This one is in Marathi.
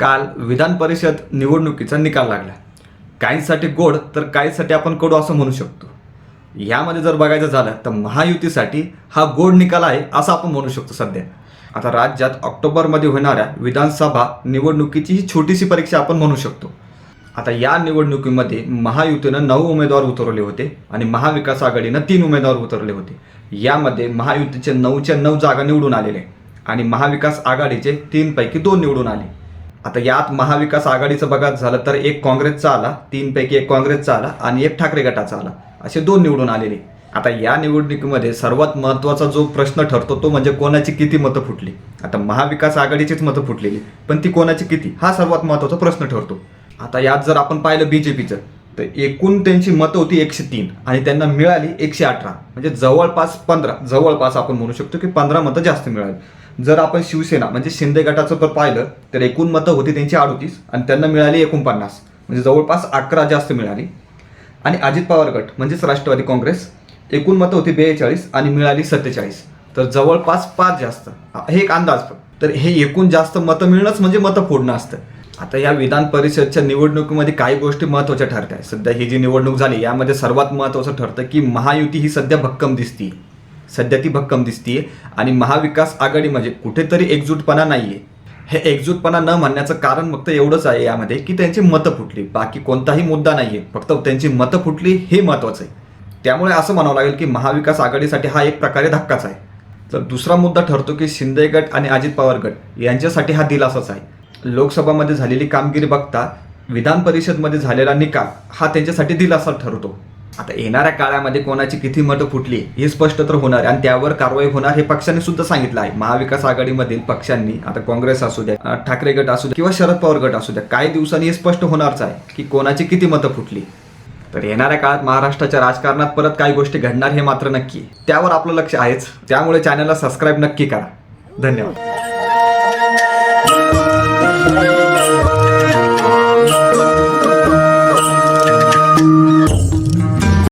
काल विधान परिषद निवडणुकीचा निकाल लागला. काहींसाठी गोड तर काहींसाठी आपण कडू असं म्हणू शकतो. यामध्ये जर बघायचं झालं तर महायुतीसाठी हा गोड निकाल आहे असं आपण म्हणू शकतो सध्या. आता राज्यात ऑक्टोबरमध्ये होणाऱ्या विधानसभा निवडणुकीची ही छोटीशी परीक्षा आपण म्हणू शकतो. आता या निवडणुकीमध्ये महायुतीनं नऊ उमेदवार उतरवले होते आणि महाविकास आघाडीनं तीन उमेदवार उतरवले होते. यामध्ये महायुतीचे नऊच्या नऊ जागा निवडून आलेले आणि महाविकास आघाडीचे तीनपैकी दोन निवडून आले. आता यात महाविकास आघाडीचं बघायचं झालं तर एक काँग्रेसचा आला तीनपैकी एक काँग्रेसचा आला आणि एक ठाकरे गटाचा आला. असे दोन निवडून आलेले. आता या निवडणुकीमध्ये सर्वात महत्त्वाचा जो प्रश्न ठरतो तो म्हणजे कोणाची किती मतं फुटली? आता महाविकास आघाडीचीच मतं फुटलेली पण ती कोणाची किती? हा सर्वात महत्त्वाचा प्रश्न ठरतो. आता यात जर आपण पाहिलं बी जे पीचं तर एकूण त्यांची मतं होती एकशे तीन आणि त्यांना मिळाली एकशे अठरा. म्हणजे जवळपास पंधरा जवळपास आपण म्हणू शकतो की पंधरा मतं जास्त मिळाली. जर आपण शिवसेना म्हणजे शिंदे गटाचं जर पाहिलं तर एकूण मतं होती त्यांची अडोतीस आणि त्यांना मिळाली एकोणपन्नास. म्हणजे जवळपास अकरा जास्त मिळाली. आणि अजित पवार गट म्हणजेच राष्ट्रवादी काँग्रेस एकूण मतं होती बेचाळीस आणि मिळाली सत्तेचाळीस. तर जवळपास पाच जास्त. हे एक अंदाज तर हे एकूण जास्त मतं मिळणंच म्हणजे मतं फोडणं असतं. आता या विधान परिषदच्या निवडणुकीमध्ये काही गोष्टी महत्त्वाच्या ठरत आहेत सध्या ही जी निवडणूक झाली यामध्ये सर्वात महत्त्वाचं ठरतं की महायुती ही सध्या भक्कम दिसते सध्या ती भक्कम दिसतीये आणि महाविकास आघाडी म्हणजे कुठेतरी एकजूटपणा नाहीये. हे एकजूटपणा न म्हणण्याचं कारण फक्त एवढंच आहे यामध्ये की त्यांची मतं फुटली. बाकी कोणताही मुद्दा नाहीये. फक्त त्यांची मतं फुटली हे महत्त्वाचं आहे. त्यामुळे असं म्हणावं लागेल की महाविकास आघाडीसाठी हा एक प्रकारे धक्काच आहे. तर दुसरा मुद्दा ठरतो की शिंदे गट आणि अजित पवार गट यांच्यासाठी हा दिलासाच आहे. लोकसभामध्ये झालेली कामगिरी बघता विधान परिषदमध्ये झालेला निकाल हा त्यांच्यासाठी दिलासा ठरतो. आता येणाऱ्या काळामध्ये कोणाची किती मतं फुटली हे स्पष्ट तर होणार आहे आणि त्यावर कारवाई होणार हे पक्षांनी सुद्धा सांगितलं आहे. महाविकास आघाडीमधील पक्षांनी आता काँग्रेस असू द्या ठाकरे गट असू द्या किंवा शरद पवार गट असू द्या काही दिवसांनी हे स्पष्ट होणारच आहे की कोणाची किती मतं फुटली. तर येणाऱ्या काळात महाराष्ट्राच्या राजकारणात परत काही गोष्टी घडणार हे मात्र नक्की त्यावर आपलं लक्ष आहेच. त्यामुळे चॅनलला सबस्क्राईब नक्की करा. धन्यवाद. Thank you.